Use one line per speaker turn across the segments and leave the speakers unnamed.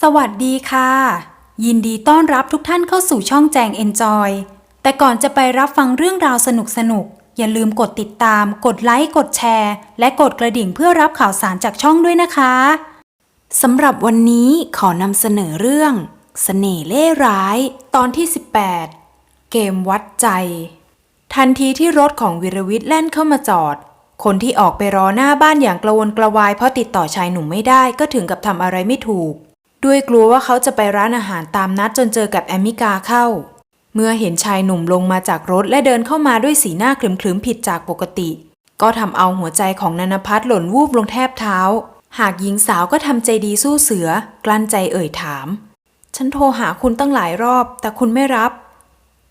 สวัสดีค่ะ ยินดีต้อนรับทุกท่านเข้าสู่ช่องแจง Enjoy แต่ก่อนจะไปรับฟังเรื่องราวสนุกๆอย่าลืมกดติดตาม กดไลค์ กดแชร์ และกดกระดิ่งเพื่อรับข่าวสารจากช่องด้วยนะคะ สำหรับวันนี้ขอนำเสนอเรื่องเสน่ห์เล่ห์ร้าย ตอนที่ 18 เกมวัดใจ ทันทีที่รถของวิรวิทย์แล่นเข้ามาจอด คนที่ออกไปรอหน้าบ้านอย่างกระวนกระวายเพราะติดต่อชายหนุ่มไม่ได้ก็ถึงกับทำอะไรไม่ถูก ด้วยกลัวว่าเขาจะไปร้านอาหารตามนัดจนเจอกับแอมมิกาเข้า เมื่อเห็นชายหนุ่มลงมาจากรถและเดินเข้ามาด้วยสีหน้าคลึมๆผิดจากปกติ ก็ทำเอาหัวใจของนันพัฒน์หล่นวูบลงแทบเท้า หากหญิงสาวก็ทำใจดีสู้เสือ กลั้นใจเอ่ยถาม ฉันโทรหาคุณตั้งหลายรอบ แต่คุณไม่รับ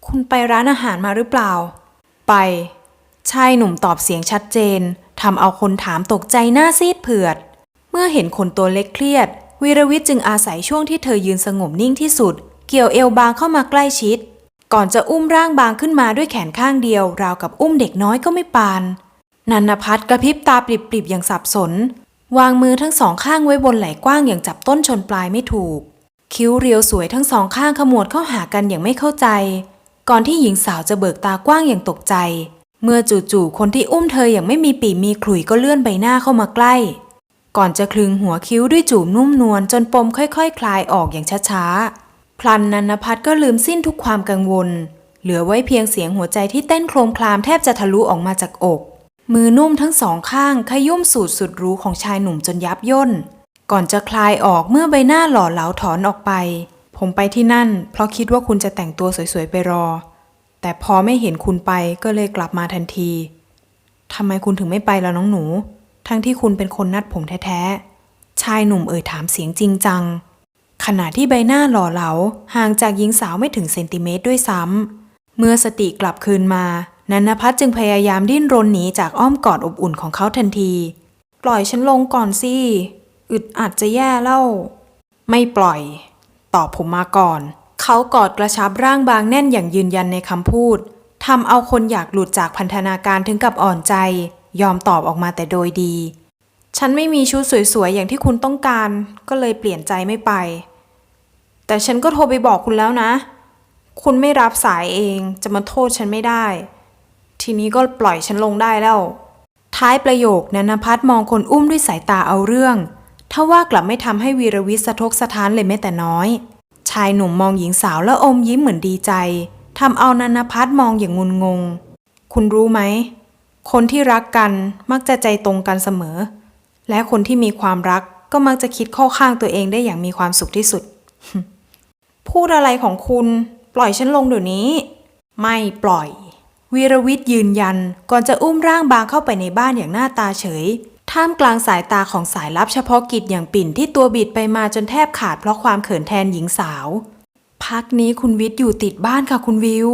คุณไปร้านอาหารมาหรือเปล่า ไป ชายหนุ่มตอบเสียงชัดเจนทำเอาคนถามตกใจหน้าซีดเผือด เมื่อเห็นคนตัวเล็กเครียด วีรวิทย์จึงอาศัยช่วงที่เธอยืนสงบนิ่งที่สุด เกี่ยวเอวบางเข้ามาใกล้ชิด ก่อนจะอุ้มร่างบางขึ้นมาด้วยแขนข้างเดียว ราวกับอุ้มเด็กน้อยก็ไม่ปาน นันพัฒน์กระพริบตาปริบๆอย่างสับสน วางมือทั้งสองข้างไว้บนไหล่กว้างอย่างจับต้นชนปลายไม่ถูก คิ้วเรียวสวยทั้งสองข้างขมวดเข้าหากันอย่างไม่เข้าใจ ก่อนที่หญิงสาวจะเบิกตากว้างอย่างตกใจ เมื่อจู่ๆคนที่อุ้มเธออย่างไม่มีปีมีขลุ่ยก็เลื่อนใบหน้าเข้ามาใกล้ ก่อนจะคลึงหัวคิ้วด้วยจูบนุ่มนวลจนปมค่อยๆคคลายออกอย่างช้าๆ พลันนันพัฒน์ก็ลืมสิ้นทุกความกังวล เหลือไว้เพียงเสียงหัวใจที่เต้นโครมคลามแทบจะทะลุออกมาจากอก มือนุ่มทั้งสองข้างขยุ่มสูดสุดรู้ของชายหนุ่มจนยับย่น ก่อนจะคลายออกเมื่อใบหน้าหล่อเหลาถอนออกไป ผมไปที่นั่น เพราะคิดว่าคุณจะแต่งตัวสวยๆไปรอ แต่พอไม่เห็นคุณไปก็เลยกลับมาทันทีทำไมคุณถึงไม่ไปล่ะน้องหนู ทั้งที่คุณเป็นคนนัดผมแท้ๆ ชายหนุ่มเอ่ยถามเสียงจริงจัง ขณะที่ใบหน้าหล่อเหลาห่างจากหญิงสาวไม่ถึงเซนติเมตรด้วยซ้ำ เมื่อสติกลับคืนมา นันพัฒน์จึงพยายามดิ้นรนหนีจากอ้อมกอดอบอุ่นของเขาทันที ปล่อยฉันลงก่อนสิ อึดอัดจะแย่เล่า ไม่ปล่อย ตอบผมมาก่อน เขากอดกระชับร่างบางแน่นอย่างยืนยันในคำพูดทำเอาคนอยากหลุดจากพันธนาการถึงกับอ่อนใจ ยอมตอบออกมาแต่โดยดี ฉันไม่มีชุดสวยๆ อย่างที่คุณต้องการ ก็เลยเปลี่ยนใจไม่ไป แต่ฉันก็โทรไปบอกคุณแล้วนะ คุณไม่รับสายเองจะมาโทษฉันไม่ได้ ทีนี้ก็ปล่อยฉันลงได้แล้ว ท้ายประโยคนันพัฒน์มองคนอุ้มด้วยสายตาเอาเรื่องทว่ากลับไม่ทำให้วีรวิทย์สะทกสะท้านเลยแม้แต่น้อย ชายหนุ่มมองหญิงสาวแล้วอมยิ้มเหมือนดีใจทำเอานันพัฒน์มองอย่างงุนงง คุณรู้ไหม คนที่รักกันมักจะใจตรงกันเสมอ และคนที่มีความรักก็มักจะคิดเข้าข้างตัวเองได้อย่างมีความสุขที่สุด พูดอะไรของคุณปล่อยฉันลงเดี๋ยวนี้ ไม่ปล่อย วีรวิทย์ยืนยันก่อนจะอุ้มร่างบางเข้าไปในบ้านอย่างหน้าตาเฉย ท่ามกลางสายตาของสายลับเฉพาะกิจอย่างปิ่นที่ตัวบิดไปมาจนแทบขาดเพราะความเขินแทนหญิงสาว พักนี้คุณวิทย์อยู่ติดบ้านค่ะคุณวิว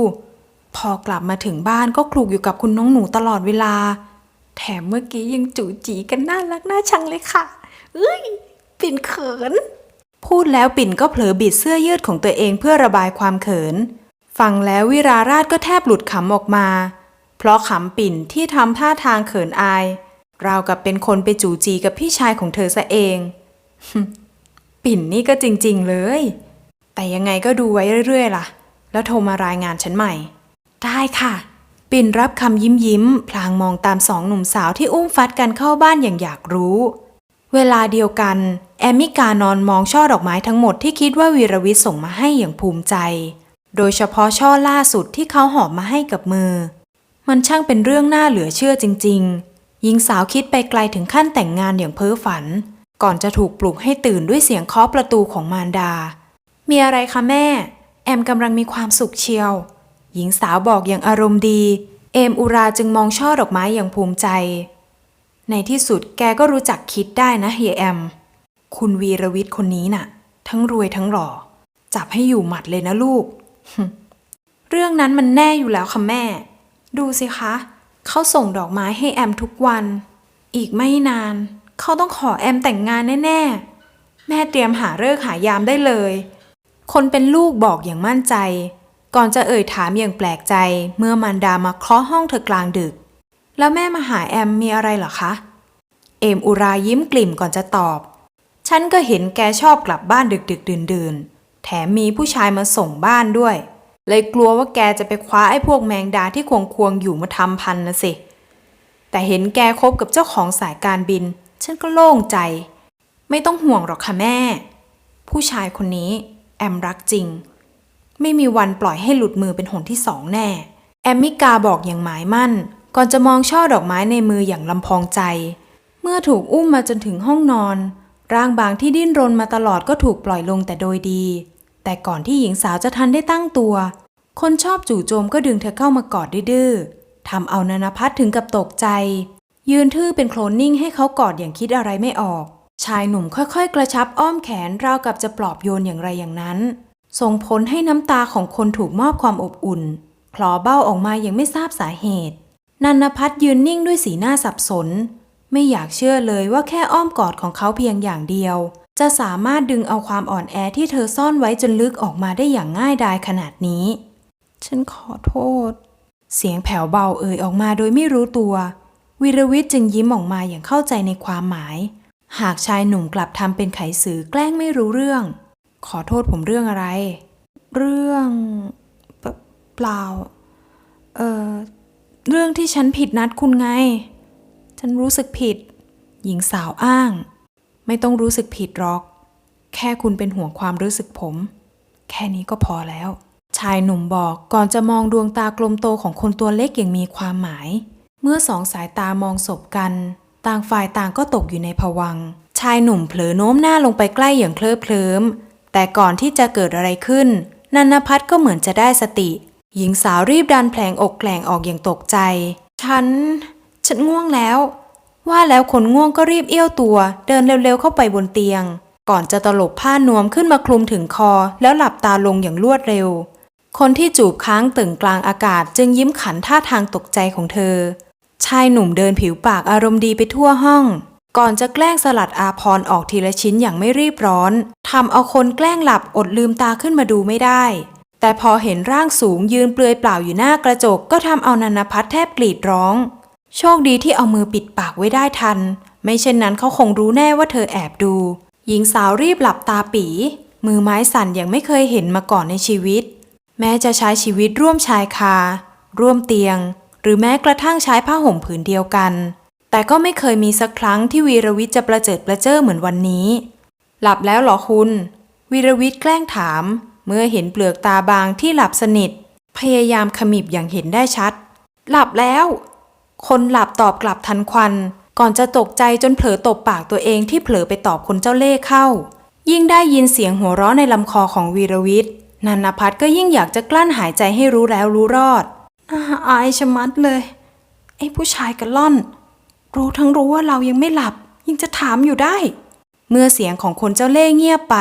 พอกลับมาถึงบ้านก็คลุกอยู่กับคุณน้องหนูตลอดเวลา แถมเมื่อกี้ยังจูจีกันน่ารักน่าชังเลยค่ะ เอ้ย ปิ่นเขิน พูดแล้วปิ่นก็เผลอบิดเสื้อยืดของตัวเองเพื่อระบายความเขิน ฟังแล้ววิราราชก็แทบหลุดขำออกมา เพราะขำปิ่นที่ทำท่าทางเขินอาย ราวกับเป็นคนไปจูจีกับพี่ชายของเธอซะเอง ปิ่นนี่ก็จริง ๆ เลย แต่ยังไงก็ดูไว้เรื่อยๆล่ะ แล้วโทรมารายงานฉันใหม่ ได้ค่ะ ปิ่นรับคำยิ้มยิ้ม พลางมองตามสองหนุ่มสาวที่อุ้มฟัดกันเข้าบ้านอย่างอยากรู้ เวลาเดียวกัน แอมมิกานอนมองช่อดอกไม้ทั้งหมดที่คิดว่าวีรวิทย์ส่งมาให้อย่างภูมิใจ โดยเฉพาะช่อล่าสุดที่เขาหอบมาให้กับมือ มันช่างเป็นเรื่องน่าเหลือเชื่อจริง ๆ หญิงสาวคิดไปไกลถึงขั้นแต่งงานอย่างเพ้อฝัน ก่อนจะถูกปลุกให้ตื่นด้วยเสียงเคาะประตูของมารดา มีอะไรคะแม่ แอมกำลังมีความสุขเชียว หญิงสาวบอกอย่างอารมณ์ดี เอมอุราจึงมองช่อดอกไม้อย่างภูมิใจ ในที่สุดแกก็รู้จักคิดได้นะเฮียแอม คุณวีรวิทย์คนนี้น่ะ ทั้งรวยทั้งหล่อ จับให้อยู่หมัดเลยนะลูก เรื่องนั้นมันแน่อยู่แล้วค่ะแม่ ดูสิคะ เขาส่งดอกไม้ให้แอมทุกวัน อีกไม่นาน เขาต้องขอแอมแต่งงานแน่ๆ แม่เตรียมหาเลิกหายามได้เลย คนเป็นลูกบอกอย่างมั่นใจ ก่อนจะเอ่ยถามอย่างแปลกใจ เมื่อมารดามาเคาะห้องเธอกลางดึก แล้วแม่มาหาแอมมีอะไรเหรอคะ เอมอุรายิ้มกลิ่มก่อนจะตอบ ฉันก็เห็นแกชอบกลับบ้านดึกดึกดื่นดื่นๆแถมมีผู้ชายมาส่งบ้านด้วย เลยกลัวว่าแกจะไปคว้าไอ้พวกแมงดาที่ควงควงๆอยู่มาทำพันนะสิ แต่เห็นแกคบกับเจ้าของสายการบิน ฉันก็โล่งใจ ไม่ต้องห่วงหรอกค่ะแม่ ผู้ชายคนนี้ แอมรักจริง ไม่มีวันปล่อยให้หลุดมือเป็นหนที่สองแน่ แอมมิกาบอกอย่างหมายมั่น ก่อนจะมองช่อดอกไม้ในมืออย่างลำพองใจ เมื่อถูกอุ้มมาจนถึงห้องนอน ร่างบางที่ดิ้นรนมาตลอดก็ถูกปล่อยลงแต่โดยดี แต่ก่อนที่หญิงสาวจะทันได้ตั้งตัว คนชอบจู่โจมก็ดึงเธอเข้ามากอดดื้อทำเอานานพัฒน์ถึงกับตกใจ ยืนทื่อเป็นโคลนนิ่งให้เขากอดอย่างคิดอะไรไม่ออก ชายหนุ่มค่อยๆ กระชับอ้อมแขนราวกับจะปลอบโยนอย่างไรอย่างนั้น ส่งผลให้น้ำตาของคนถูกมอบความอบอุ่นคลอเบ้าออกมาอย่างไม่ทราบสาเหตุ นันพัฒยืนนิ่งด้วยสีหน้าสับสน ไม่อยากเชื่อเลยว่าแค่อ้อมกอดของเขาเพียงอย่างเดียว จะสามารถดึงเอาความอ่อนแอที่เธอซ่อนไว้จนลึกออกมาได้อย่างง่ายดายขนาดนี้ ฉันขอโทษ เสียงแผ่วเบาเอ่ยออกมาโดยไม่รู้ตัววีรวิทย์จึงยิ้มออกมาอย่างเข้าใจในความหมาย หากชายหนุ่มกลับทำเป็นไขสือแกล้งไม่รู้เรื่อง ขอโทษผมเรื่องอะไร เรื่องเปล่า เออเรื่องที่ฉันผิดนัดคุณไง ฉันรู้สึกผิด หญิงสาวอ้าง ไม่ต้องรู้สึกผิดหรอก แค่คุณเป็นห่วงความรู้สึกผม แค่นี้ก็พอแล้ว ชายหนุ่มบอกก่อนจะมองดวงตากลมโตของคนตัวเล็กอย่างมีความหมาย เมื่อสองสายตามองศบกัน ต่างฝ่ายต่างก็ตกอยู่ในภวัง ชายหนุ่มเผลอโน้มหน้าลงไปใกล้อย่างเคลิบเคลิ้ม แต่ก่อนที่จะเกิดอะไรขึ้น นันนพัฒน์ก็เหมือนจะได้สติ หญิงสาวรีบดันแผลงอกแกลงออกอย่างตกใจ ฉัน ฉันง่วงแล้ว ว่าแล้วคนง่วงก็รีบเอี้ยวตัว เดินเร็วๆเข้าไปบนเตียง ก่อนจะตลบผ้านวมขึ้นมาคลุมถึงคอ แล้วหลับตาลงอย่างรวดเร็ว คนที่จูบค้างตึงกลางอากาศจึงยิ้มขันท่าทางตกใจของเธอ ชายหนุ่มเดินผิวปากอารมณ์ดีไปทั่วห้อง ก่อนจะแกล้งสลัดอาพรออกทีละชิ้นอย่างไม่รีบร้อนทำเอาคนแกล้งหลับอดลืมตาขึ้นมาดูไม่ได้ แต่พอเห็นร่างสูงยืนเปลือยเปล่าอยู่หน้ากระจกก็ทำเอานันพัฒน์แทบกรีดร้อง โชคดีที่เอามือปิดปากไว้ได้ทัน ไม่เช่นนั้นเขาคงรู้แน่ว่าเธอแอบดู หญิงสาวรีบหลับตาปี มือไม้สั่นอย่างไม่เคยเห็นมาก่อนในชีวิต แม้จะใช้ชีวิตร่วมชายคา ร่วมเตียง หรือแม้กระทั่งใช้ผ้าห่มผืนเดียวกัน แต่ก็ไม่เคยมีสักครั้งที่วีรวิทย์จะประเจิดประเจ้อเหมือนวันนี้ หลับแล้วเหรอคุณ วีรวิทย์แกล้งถาม เมื่อเห็นเปลือกตาบางที่หลับสนิท พยายามขมิบอย่างเห็นได้ชัด หลับแล้ว คนหลับตอบกลับทันควัน ก่อนจะตกใจจนเผลอตบปากตัวเองที่เผลอไปตอบคนเจ้าเล่ห์เข้า ยิ่งได้ยินเสียงหัวเราะในลำคอของวีรวิทย์นันนพัฒน์ก็ยิ่งอยากจะกลั้นหายใจให้รู้แล้วรู้รอดอาอายชะมัดเลยไอ้ผู้ชายกระล่อน รู้ทั้งรู้ว่าเรายังไม่หลับ ยังจะถามอยู่ได้ เมื่อเสียงของคนเจ้าเล่ห์เงียบไป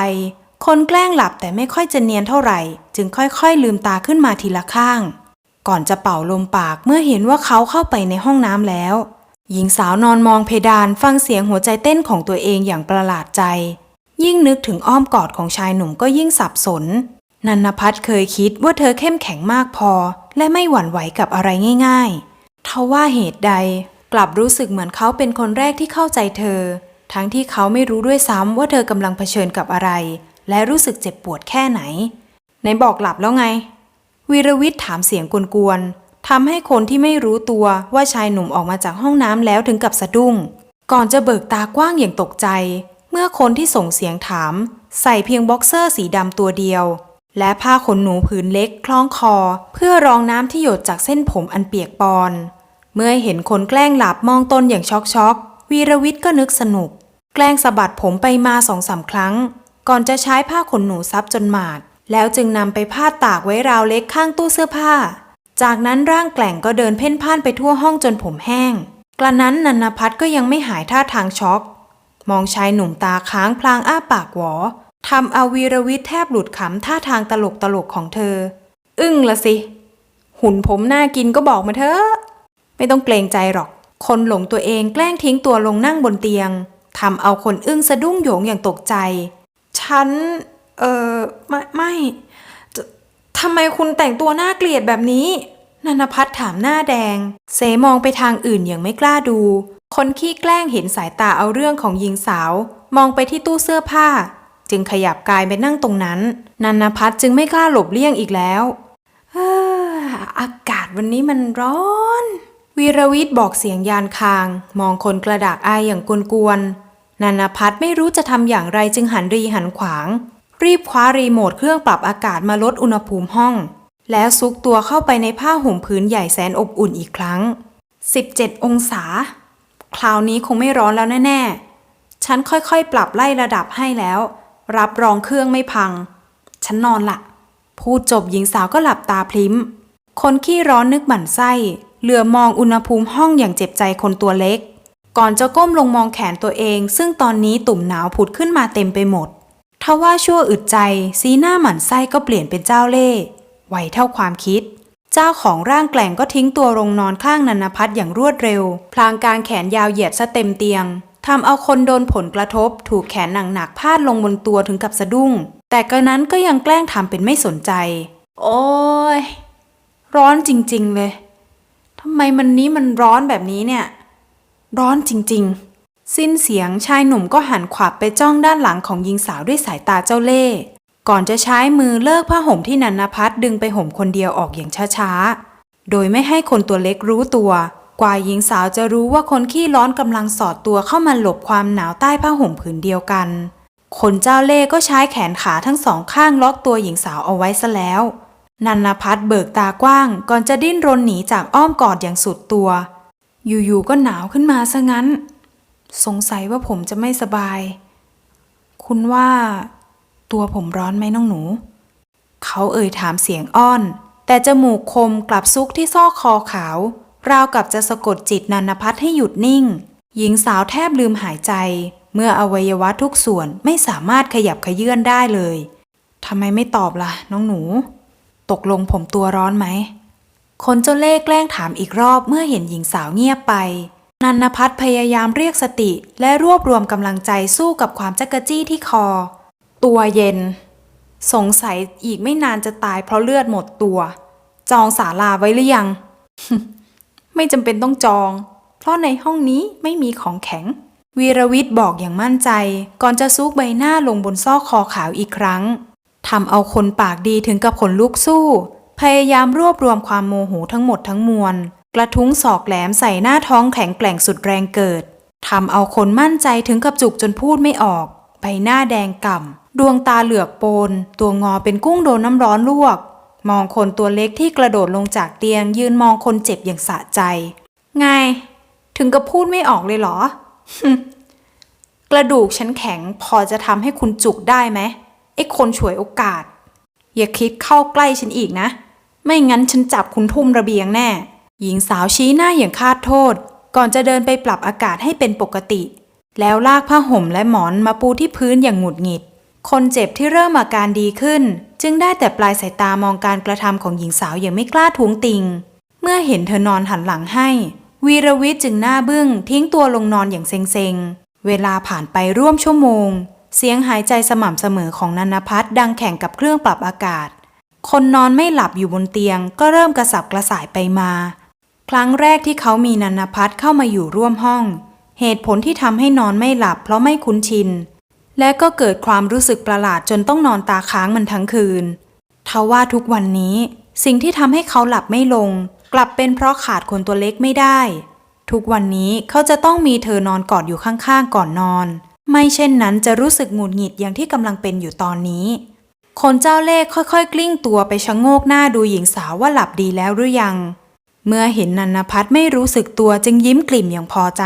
คนแกล้งหลับแต่ไม่ค่อยจะเนียนเท่าไหร่ จึงค่อยๆ ลืมตาขึ้นมาทีละข้าง ก่อนจะเป่าลมปากเมื่อเห็นว่าเขาเข้าไปในห้องน้ำแล้ว หญิงสาวนอนมองเพดานฟังเสียงหัวใจเต้นของตัวเองอย่างประหลาดใจ ยิ่งนึกถึงอ้อมกอดของชายหนุ่มก็ยิ่งสับสนนันนพัฒน์เคยคิดว่าเธอเข้มแข็งมากพอ และไม่หวั่นไหวกับอะไรง่าย ๆ ทว่าเหตุใด กลับรู้สึกเหมือนเขาเป็นคนแรกที่เข้าใจเธอ ทั้งที่เขาไม่รู้ด้วยซ้ำว่าเธอกำลังเผชิญกับอะไร และรู้สึกเจ็บปวดแค่ไหนไหนบอกหลับแล้วไง วีรวิทย์ถามเสียงกวนๆทำให้คนที่ไม่รู้ตัวว่าชายหนุ่มออกมาจากห้องน้ำแล้วถึงกับสะดุ้ง ก่อนจะเบิกตากว้างอย่างตกใจ เมื่อคนที่ส่งเสียงถาม ใส่เพียงบ็อกเซอร์สีดำตัวเดียว และผ้าขนหนูผืนเล็กคล้องคอ เพื่อรองน้ำที่หยดจากเส้นผมอันเปียกปอน เมื่อเห็นคนแกล้งหลับมองตนอย่างช็อกช็อกวีรวิทย์ก็นึกสนุก แกล้งสะบัดผมไปมาสองสามครั้ง ก่อนจะใช้ผ้าขนหนูซับจนหมาด แล้วจึงนำไปพาดตากไว้ราวเล็กข้างตู้เสื้อผ้า จากนั้นร่างแกล่งก็เดินเพ่นพ่านไปทั่วห้องจนผมแห้ง กระนั้นนันพัฒน์ก็ยังไม่หายท่าทางช็อก มองชายหนุ่มตาค้างพลางอ้าปากหวอทำเอาวีรวิทย์แทบหลุดขำท่าทางตลกตลกของเธอ อึ้งละสิ หุ่นผมน่ากินก็บอกมาเถอะ ไม่ต้องเกรงใจหรอก คนหลงตัวเองแกล้งทิ้งตัวลงนั่งบนเตียงทำเอาคนอึ้งสะดุ้งโหยงอย่างตกใจ ฉัน เออไม่ไม่ทำไมคุณแต่งตัวน่าเกลียดแบบนี้ นันพัฒน์ถามหน้าแดง เสมองไปทางอื่นอย่างไม่กล้าดู คนขี้แกล้งเห็นสายตาเอาเรื่องของหญิงสาว มองไปที่ตู้เสื้อผ้า จึงขยับกายไปนั่งตรงนั้น นันพัฒน์จึงไม่กล้าหลบเลี่ยงอีกแล้วอากาศวันนี้มันร้อน วีรวิทย์บอกเสียงยานคาง มองคนกระดากอายอย่างกวนๆนันพัฒน์ไม่รู้จะทำอย่างไรจึงหันรีหันขวาง รีบคว้ารีโมทเครื่องปรับอากาศมาลดอุณหภูมิห้อง แล้วซุกตัวเข้าไปในผ้าห่มพื้นใหญ่แสนอบอุ่นอีกครั้ง 17 องศา คราวนี้คงไม่ร้อนแล้วแน่ๆ ฉันค่อยๆ ปรับไล่ระดับให้แล้ว รับรองเครื่องไม่พัง ฉันนอนละพูดจบหญิงสาวก็หลับตาพลิ้ม คนขี้ร้อนนึกหมั่นไส้ เหลือมองอุณหภูมิห้องอย่างเจ็บใจคนตัวเล็ก ก่อนจะก้มลงมองแขนตัวเอง ซึ่งตอนนี้ตุ่มหนาวผุดขึ้นมาเต็มไปหมดทว่าชั่วอึดใจ สีหน้าหมันไส้ก็เปลี่ยนเป็นเจ้าเล่ห์ไวเท่าความคิด เจ้าของร่างแกล่งก็ทิ้งตัวลงนอนข้างนันพัฒน์อย่างรวดเร็ว พลางกางแขนยาวเหยียดซะเต็มเตียงทำเอาคนโดนผลกระทบ ถูกแขนหนักๆพาดลงบนตัวถึงกับสะดุ้ง แต่กระนั้นก็ยังแกล้งทำเป็นไม่สนใจ โอ้ยร้อนจริงๆเลย ทำไมมันนี้มันร้อนแบบนี้เนี่ย ร้อนจริงๆ สิ้นเสียงชายหนุ่มก็หันขวับไปจ้องด้านหลังของหญิงสาวด้วยสายตาเจ้าเล่ห์ก่อนจะใช้มือเลิกผ้าห่มที่นันนพัฒดึงไปห่มคนเดียวออกอย่างช้าๆ โดยไม่ให้คนตัวเล็กรู้ตัว กว่าหญิงสาวจะรู้ว่าคนขี้ร้อนกำลังสอดตัวเข้ามาหลบความหนาวใต้ผ้าห่มผืนเดียวกัน คนเจ้าเล่ก็ใช้แขนขาทั้งสองข้างล็อกตัวหญิงสาวเอาไว้ซะแล้ว นันนพัฒน์เบิกตากว้าง ก่อนจะดิ้นรนหนีจากอ้อมกอดอย่างสุดตัว อยู่ๆก็หนาวขึ้นมาซะงั้น สงสัยว่าผมจะไม่สบาย คุณว่า ตัวผมร้อนไหมน้องหนู เขาเอ่ยถามเสียงอ้อน แต่จมูกคมกลับซุกที่ซอกคอขาว ราวกับจะสะกดจิตนันพัฒน์ให้หยุดนิ่ง หญิงสาวแทบลืมหายใจ เมื่ออวัยวะทุกส่วนไม่สามารถขยับขยื่นได้เลยทำไมไม่ตอบล่ะ น้องหนู ตกลงผมตัวร้อนไหม คนเจ้าเล่ห์แกล้งถามอีกรอบเมื่อเห็นหญิงสาวเงียบไป นันพัฒน์พยายามเรียกสติและรวบรวมกำลังใจสู้กับความจักระจี้ที่คอ ตัวเย็น สงสัยอีกไม่นานจะตายเพราะเลือดหมดตัว จองศาลาไว้หรือยัง ไม่จำเป็นต้องจอง เพราะในห้องนี้ไม่มีของแข็ง วีรวิทย์บอกอย่างมั่นใจ ก่อนจะซุกใบหน้าลงบนซอกคอขาวอีกครั้ง ทำเอาคนปากดีถึงกับขนลุกสู้ พยายามรวบรวมความโมโหทั้งหมดทั้งมวล กระทุ้งศอกแหลมใส่หน้าท้องแข็งแกร่งสุดแรงเกิดทำเอาคนมั่นใจถึงกับจุกจนพูดไม่ออก ใบหน้าแดงก่ำ ดวงตาเหลือกโปน ตัวงอเป็นกุ้งโดนน้ำร้อนลวก มองคนตัวเล็กที่กระโดดลงจากเตียง ยืนมองคนเจ็บอย่างสะใจ ไง ถึงกับพูดไม่ออกเลยเหรอ กระดูกฉันแข็งพอจะทำให้คุณจุกได้ไหม ไอ้คนฉวยโอกาส อย่าคิดเข้าใกล้ฉันอีกนะ ไม่งั้นฉันจับคุณทุ่มระเบียงแน่ หญิงสาวชี้หน้าอย่างคาดโทษ ก่อนจะเดินไปปรับอากาศให้เป็นปกติ แล้วลากผ้าห่มและหมอนมาปูที่พื้นอย่างหงุดหงิด คนเจ็บที่เริ่มอาการดีขึ้น จึงได้แต่ปลายสายตามองการกระทำของหญิงสาวอย่างไม่กล้าท้วงติง เมื่อเห็นเธอนอนหันหลังให้ วีรวิทย์จึงหน้าบึ้งทิ้งตัวลงนอนอย่างเซ็งๆ เวลาผ่านไปร่วมชั่วโมง เสียงหายใจสม่ำเสมอของนันพัฒน์ดังแข่งกับเครื่องปรับอากาศ คนนอนไม่หลับอยู่บนเตียงก็เริ่มกระสับกระส่ายไปมา ครั้งแรกที่เขามีนันพัฒน์เข้ามาอยู่ร่วมห้อง เหตุผลที่ทำให้นอนไม่หลับเพราะไม่คุ้นชิน และก็เกิดความรู้สึกประหลาดจนต้องนอนตาค้างมันทั้งคืนทว่าทุกวันนี้ สิ่งที่ทำให้เขาหลับไม่ลง กลับเป็นเพราะขาดคนตัวเล็กไม่ได้ ทุกวันนี้เขาจะต้องมีเธอนอนกอดอยู่ข้างๆก่อนนอน ไม่เช่นนั้นจะรู้สึกหงุดหงิดอย่างที่กำลังเป็นอยู่ตอนนี้ คนเจ้าเล่ห์ค่อยๆ กลิ้งตัวไปชะโงกหน้าดูหญิงสาวว่าหลับดีแล้วหรือยัง เมื่อเห็นนันนพัฒน์ไม่รู้สึกตัวจึงยิ้มกลิ่มอย่างพอใจ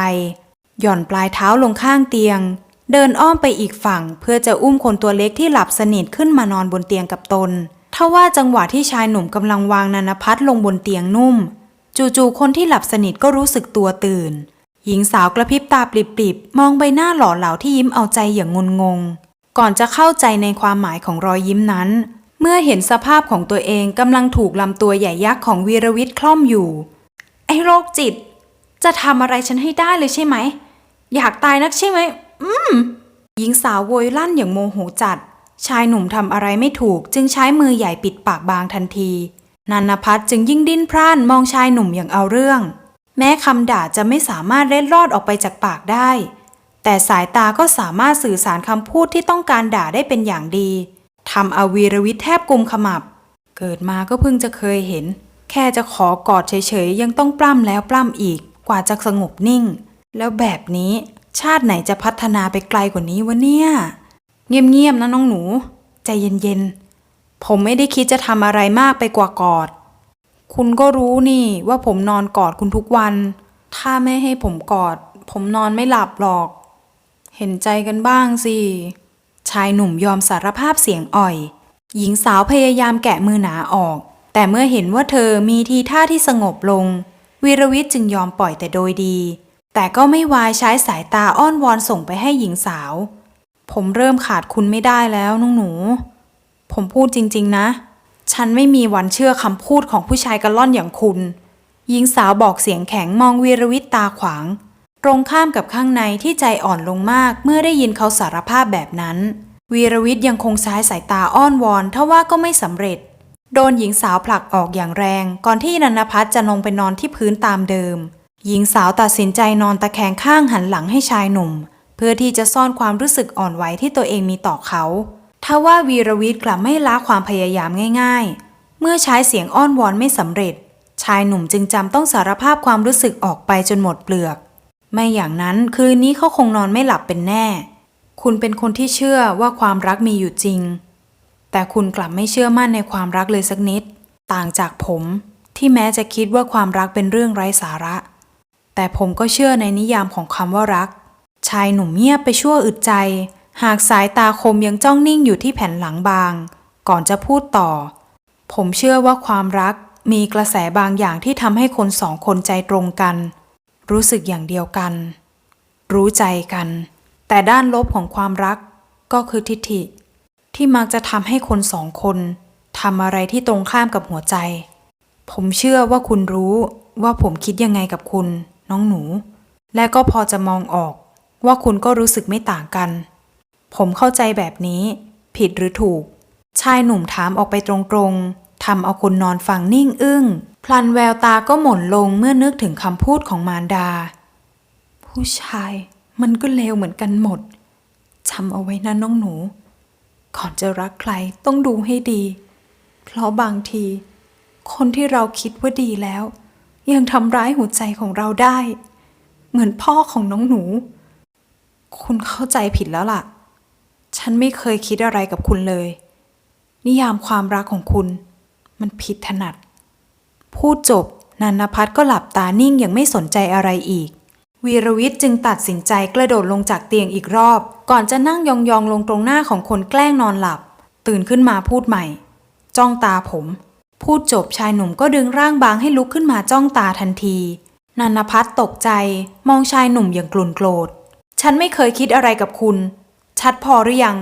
หย่อนปลายเท้าลงข้างเตียง เดินอ้อมไปอีกฝั่ง เพื่อจะอุ้มคนตัวเล็กที่หลับสนิทขึ้นมานอนบนเตียงกับตนทว่าจังหวะที่ชายหนุ่มกำลังวางนันพัฒน์ลงบนเตียงนุ่ม จู่ๆคนที่หลับสนิทก็รู้สึกตัวตื่น หญิงสาวกระพริบตาปริบๆ มองใบหน้าหล่อเหลาที่ยิ้มเอาใจอย่างงุนงง ก่อนจะเข้าใจในความหมายของรอยยิ้มนั้น เมื่อเห็นสภาพของตัวเองกำลังถูกลำตัวใหญ่ยักษ์ของวีรวิทย์คล่อมอยู่ ไอ้โรคจิต จะทำอะไรฉันให้ได้เลยใช่ไหม อยากตายนักใช่ไหม อืม หญิงสาวโวยลั่นอย่างโมโหจัด ชายหนุ่มทำอะไรไม่ถูก จึงใช้มือใหญ่ปิดปากบางทันทีนันนพัฒน์จึงยิ่งดิ้นพร่านมองชายหนุ่มอย่างเอาเรื่อง แม้คำด่าจะไม่สามารถเล็ดลอดออกไปจากปากได้ แต่สายตาก็สามารถสื่อสารคำพูดที่ต้องการด่าได้เป็นอย่างดีทำเอาวีรวิทย์แทบกุมขมับ เกิดมาก็เพิ่งจะเคยเห็น แค่จะขอกอดเฉยๆ ยังต้องปล้ำแล้วปล้ำอีกกว่าจะสงบนิ่ง แล้วแบบนี้ชาติไหนจะพัฒนาไปไกลกว่านี้วะเนี่ย เงียบๆนะน้องหนู ใจเย็นๆ ผมไม่ได้คิดจะทำอะไรมากไปกว่ากอด คุณก็รู้นี่ว่าผมนอนกอดคุณทุกวัน ถ้าไม่ให้ผมกอด ผมนอนไม่หลับหรอก เห็นใจกันบ้างสิ ชายหนุ่มยอมสารภาพเสียงอ่อย หญิงสาวพยายามแกะมือหนาออก แต่เมื่อเห็นว่าเธอมีทีท่าที่สงบลง วีรวิทย์จึงยอมปล่อยแต่โดยดี แต่ก็ไม่วายใช้สายตาอ้อนวอนส่งไปให้หญิงสาว ผมเริ่มขาดคุณไม่ได้แล้วน้องหนู ผมพูดจริง ๆ นะ ฉันไม่มีวันเชื่อคำพูดของผู้ชายกระล่อนอย่างคุณ หญิงสาวบอกเสียงแข็งมองวีรวิทย์ตาขวาง ตรงข้ามกับข้างในที่ใจอ่อนลงมากเมื่อได้ยินเขาสารภาพแบบนั้น วีรวิทย์ยังคงใช้สายตาอ้อนวอนทว่าก็ไม่สำเร็จ โดนหญิงสาวผลักออกอย่างแรง ก่อนที่นันพัฒน์จะลงไปนอนที่พื้นตามเดิม หญิงสาวตัดสินใจนอนตะแคงข้างหันหลังให้ชายหนุ่ม เพื่อที่จะซ่อนความรู้สึกอ่อนไหวที่ตัวเองมีต่อเขา ทว่าวีรวิทย์กลับไม่ละความพยายามง่ายๆ เมื่อใช้เสียงอ้อนวอนไม่สำเร็จ ชายหนุ่มจึงจำต้องสารภาพความรู้สึกออกไปจนหมดเปลือก ไม่อย่างนั้นคืนนี้เขาคงนอนไม่หลับเป็นแน่ คุณเป็นคนที่เชื่อว่าความรักมีอยู่จริง แต่คุณกลับไม่เชื่อมั่นในความรักเลยสักนิด ต่างจากผม ที่แม้จะคิดว่าความรักเป็นเรื่องไร้สาระ แต่ผมก็เชื่อในนิยามของคำว่ารัก ชายหนุ่มเงียบไปชั่วอึดใจ หากสายตาคมยังจ้องนิ่งอยู่ที่แผ่นหลังบาง ก่อนจะพูดต่อ ผมเชื่อว่าความรักมีกระแสบางอย่างที่ทำให้คนสองคนใจตรงกัน รู้สึกอย่างเดียวกัน รู้ใจกัน แต่ด้านลบของความรักก็คือทิฐิ ที่มักจะทำให้คนสองคนทำอะไรที่ตรงข้ามกับหัวใจ ผมเชื่อว่าคุณรู้ว่าผมคิดยังไงกับคุณ น้องหนู และก็พอจะมองออกว่าคุณก็รู้สึกไม่ต่างกัน ผมเข้าใจแบบนี้ ผิดหรือถูก ชายหนุ่มถามออกไปตรงๆทำเอาคนนอนฟังนิ่งอึ้ง พลันแววตาก็หม่นลงเมื่อนึกถึงคำพูดของมารดา ผู้ชายมันก็เลวเหมือนกันหมดจำเอาไว้นะน้องหนู ก่อนจะรักใครต้องดูให้ดี เพราะบางที คนที่เราคิดว่าดีแล้ว ยังทำร้ายหัวใจของเราได้ เหมือนพ่อของน้องหนู คุณเข้าใจผิดแล้วล่ะ ฉันไม่เคยคิดอะไรกับคุณเลย นิยามความรักของคุณ มันผิดถนัด พูดจบนันพัฒน์ก็หลับตานิ่งอย่างไม่สนใจอะไรอีก วีรวิทย์จึงตัดสินใจกระโดดลงจากเตียงอีกรอบ ก่อนจะนั่งยองๆลงตรงหน้าของคนแกล้งนอนหลับ ตื่นขึ้นมาพูดใหม่ จ้องตาผม พูดจบชายหนุ่มก็ดึงร่างบางให้ลุกขึ้นมาจ้องตาทันทีนันพัฒน์ตกใจ มองชายหนุ่มอย่างกลุ่นโกรธ ฉันไม่เคยคิดอะไรกับคุณ ชัดพอหรือยัง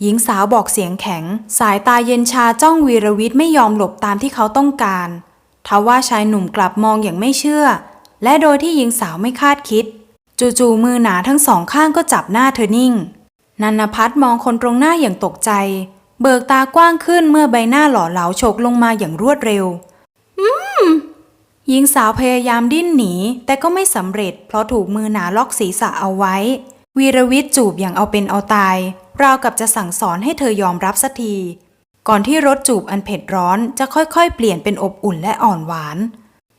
หญิงสาวบอกเสียงแข็ง สายตาเย็นชาจ้องวีรวิทย์ไม่ยอมหลบตามที่เขาต้องการทว่าชายหนุ่มกลับมองอย่างไม่เชื่อ และโดยที่หญิงสาวไม่คาดคิด จู่ๆมือหนาทั้งสองข้างก็จับหน้าเธอนิ่งนันพัฒน์มองคนตรงหน้าอย่างตกใจ เบิกตากว้างขึ้นเมื่อใบหน้าหล่อเหลาโฉกลงมาอย่างรวดเร็ว อืมหญิงสาวพยายามดิ้นหนี แต่ก็ไม่สำเร็จเพราะถูกมือหนาล็อกศีรษะเอาไว้ วีรวิทย์จูบอย่างเอาเป็นเอาตาย ราวกับจะสั่งสอนให้เธอยอมรับสักที ก่อนที่รสจูบอันเผ็ดร้อนจะค่อยๆ เปลี่ยนเป็นอบอุ่นและอ่อนหวาน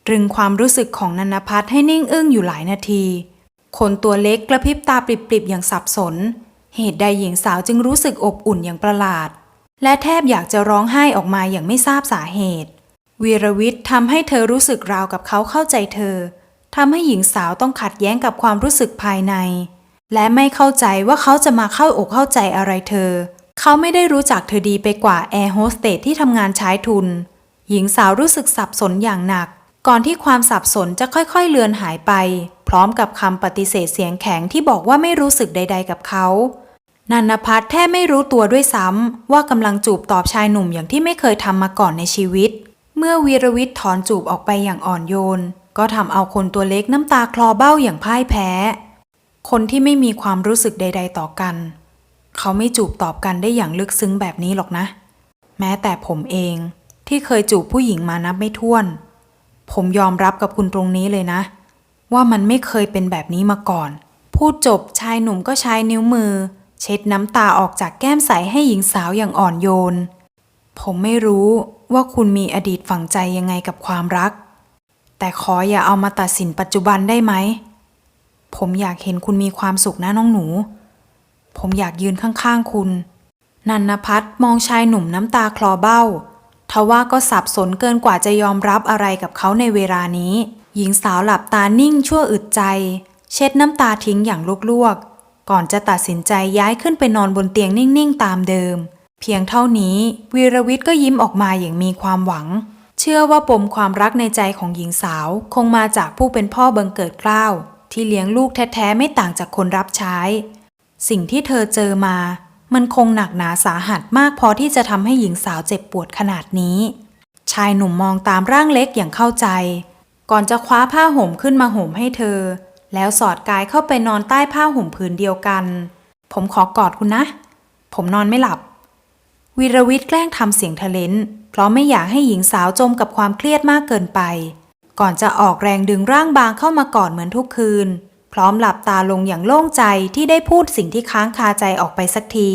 ตรึงความรู้สึกของนันพัฒน์ให้นิ่งอึ้งอยู่หลายนาที คนตัวเล็กกระพริบตาปริบๆอย่างสับสน เหตุใดหญิงสาวจึงรู้สึกอบอุ่นอย่างประหลาด และแทบอยากจะร้องไห้ออกมาอย่างไม่ทราบสาเหตุ วีรวิทย์ทำให้เธอรู้สึกราวกับเขาเข้าใจเธอทำให้หญิงสาวต้องขัดแย้งกับความรู้สึกภายใน และไม่เข้าใจว่าเขาจะมาเข้าอกเข้าใจอะไรเธอ เขาไม่ได้รู้จักเธอดีไปกว่าแอร์โฮสเตสที่ทำงานใช้ทุน หญิงสาวรู้สึกสับสนอย่างหนัก ก่อนที่ความสับสนจะค่อยๆเลือนหายไป พร้อมกับคำปฏิเสธเสียงแข็งที่บอกว่าไม่รู้สึกใด ๆ กับเขานันพัฒน์แทบไม่รู้ตัวด้วยซ้ำว่ากำลังจูบตอบชายหนุ่มอย่างที่ไม่เคยทำมาก่อนในชีวิต เมื่อวีรวิทย์ถอนจูบออกไปอย่างอ่อนโยน ก็ทำเอาคนตัวเล็กน้ำตาคลอเบ้าอย่างพ่ายแพ้ คนที่ไม่มีความรู้สึกใด ๆ ต่อกัน เขาไม่จูบตอบกันได้อย่างลึกซึ้งแบบนี้หรอกนะ แม้แต่ผมเองที่เคยจูบผู้หญิงมานับไม่ถ้วน ผมยอมรับกับคุณตรงนี้เลยนะ ว่ามันไม่เคยเป็นแบบนี้มาก่อน พูดจบชายหนุ่มก็ใช้นิ้วมือ เช็ดน้ำตาออกจากแก้มใสให้หญิงสาวอย่างอ่อนโยน ผมไม่รู้ว่าคุณมีอดีตฝังใจยังไงกับความรัก แต่ขออย่าเอามาตัดสินปัจจุบันได้ไหม ผมอยากเห็นคุณมีความสุขนะน้องหนู ผมอยากยืนข้างๆคุณ นันนพัฒน์มองชายหนุ่มน้ำตาคลอเบ้า ทว่าก็สับสนเกินกว่าจะยอมรับอะไรกับเขาในเวลานี้ หญิงสาวหลับตานิ่งชั่วอึดใจ เช็ดน้ำตาทิ้งอย่างลวกๆ ก่อนจะตัดสินใจย้ายขึ้นไปนอนบนเตียงนิ่งๆ ตามเดิม เพียงเท่านี้วีรวิทย์ก็ยิ้มออกมาอย่างมีความหวัง เชื่อว่าปมความรักในใจของหญิงสาวคงมาจากผู้เป็นพ่อบังเกิดเกล้า ที่เลี้ยงลูกแท้ๆไม่ต่างจากคนรับใช้ สิ่งที่เธอเจอมา มันคงหนักหนาสาหัสมากพอที่จะทำให้หญิงสาวเจ็บปวดขนาดนี้ ชายหนุ่มมองตามร่างเล็กอย่างเข้าใจ ก่อนจะคว้าผ้าห่มขึ้นมาห่มให้เธอ แล้วสอดกายเข้าไปนอนใต้ผ้าห่มผืนเดียวกัน ผมขอกอดคุณนะ ผมนอนไม่หลับ วีรวิทย์แกล้งทำเสียงทะเลนเพราะไม่อยากให้หญิงสาวจมกับความเครียดมากเกินไป ก่อนจะออกแรงดึงร่างบางเข้ามากอดเหมือนทุกคืน พร้อมหลับตาลงอย่างโล่งใจที่ได้พูดสิ่งที่ค้างคาใจออกไปสักที